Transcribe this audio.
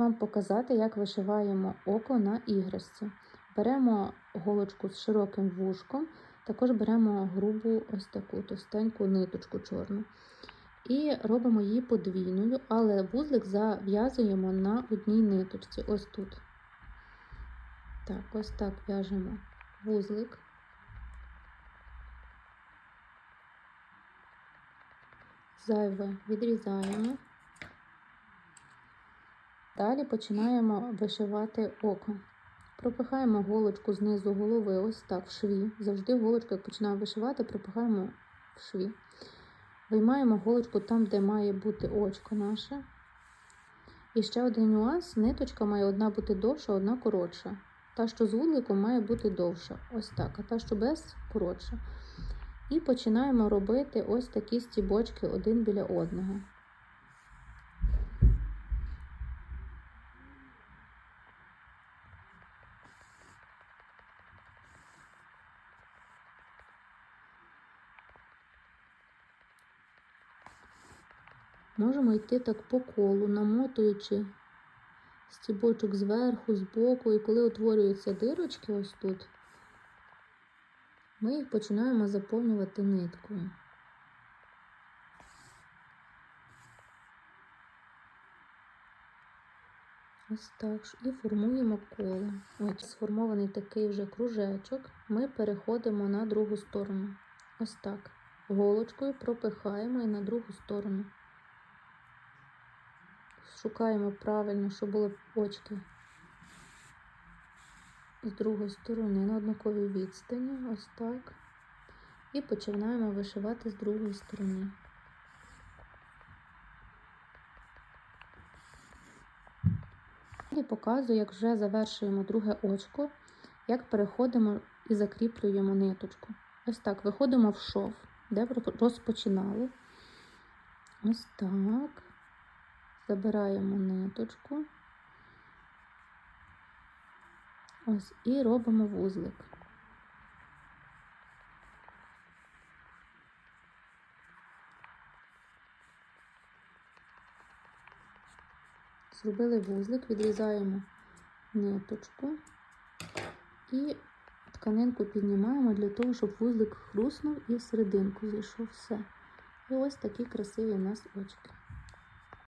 Вам показати, як вишиваємо око на іграшці. Беремо голочку з широким вушком, також беремо грубу ось таку товстеньку ниточку чорну. І робимо її подвійною, але вузлик зав'язуємо на одній ниточці. Ось тут. Так, ось так в'яжемо вузлик. Зайве відрізаємо. Далі починаємо вишивати око. Пропихаємо голочку знизу голови, ось так, в шві. Завжди голочку, як починаємо вишивати, пропихаємо в шві. Виймаємо голочку там, де має бути очко наше. І ще один нюанс: ниточка має одна бути довша, одна коротша. Та, що з вуликом, має бути довша. Ось так, а та, що без коротша. І починаємо робити ось такі стібочки один біля одного. Можемо йти так по колу, намотуючи стібочок зверху, збоку, і коли утворюються дирочки ось тут, ми їх починаємо заповнювати ниткою. Ось так. І формуємо коло. Ось сформований такий вже кружечок. Ми переходимо на другу сторону. Ось так. Голочкою пропихаємо і на другу сторону. Шукаємо правильно, щоб були очки з другої сторони на однаковій відстані, ось так. І починаємо вишивати з другої сторони. І показую, як вже завершуємо друге очко, як переходимо і закріплюємо ниточку. Ось так, виходимо в шов, де розпочинали. Ось так. Забираємо ниточку. Ось і робимо вузлик. Зробили вузлик, відрізаємо ниточку і тканинку піднімаємо для того, щоб вузлик хруснув і в серединку зійшов все. І ось такі красиві у нас очки.